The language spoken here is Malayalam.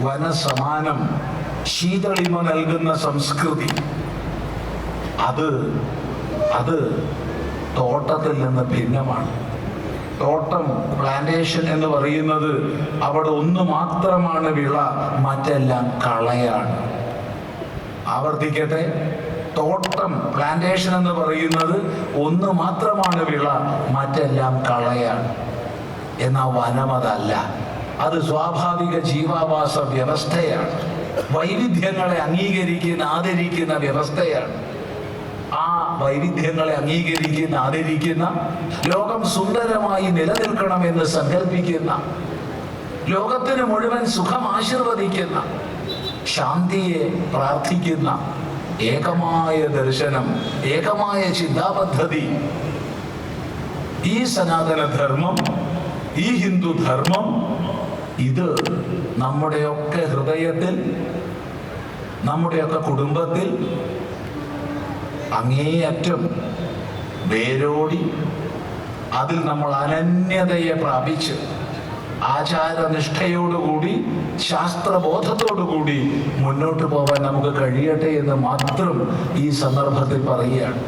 വനസമാനം ശീതളിമ നൽകുന്ന സംസ്കൃതി. അത് അത് തോട്ടത്തിൽ നിന്ന് ഭിന്നമാണ്. തോട്ടം പ്ലാന്റേഷൻ എന്ന് പറയുന്നത് അവിടെ ഒന്ന് മാത്രമാണ് വിള മറ്റെല്ലാം കളയാണ്. ആവർത്തിക്കട്ടെ. തോട്ടം പ്ലാന്റേഷൻ എന്ന് പറയുന്നത് ഒന്ന് മാത്രമാണ് വിള മറ്റെല്ലാം കളയാണ്. എന്നാൽ വനം അതല്ല. അത് സ്വാഭാവിക ജീവാവാസ വ്യവസ്ഥയാണ്. വൈവിധ്യങ്ങളെ അംഗീകരിക്കുന്ന ആദരിക്കുന്ന വ്യവസ്ഥയാണ്. ആ വൈവിധ്യങ്ങളെ അംഗീകരിക്കുന്ന ആദരിക്കുന്ന ലോകം സുന്ദരമായി നിലനിൽക്കണമെന്ന് സങ്കല്പിക്കുന്ന ലോകത്തിന് മുഴുവൻ സുഖം ആശീർവദിക്കുന്ന ശാന്തിയെ പ്രാർത്ഥിക്കുന്ന ഏകമായ ദർശനം ഏകമായ ചിന്താപദ്ധതി ഈ സനാതന ധർമ്മം ഈ ഹിന്ദു ധർമ്മം ഇത് നമ്മുടെയൊക്കെ ഹൃദയത്തിൽ നമ്മുടെയൊക്കെ കുടുംബത്തിൽ അങ്ങേയറ്റം വേരോടി അതിൽ നമ്മൾ അനന്യതയെ പ്രാപിച്ച് ആചാരനിഷ്ഠയോടുകൂടി ശാസ്ത്രബോധത്തോടുകൂടി മുന്നോട്ട് പോകാൻ നമുക്ക് കഴിയട്ടെ എന്ന് മാത്രം ഈ സന്ദർഭത്തിൽ പറയുകയാണ്.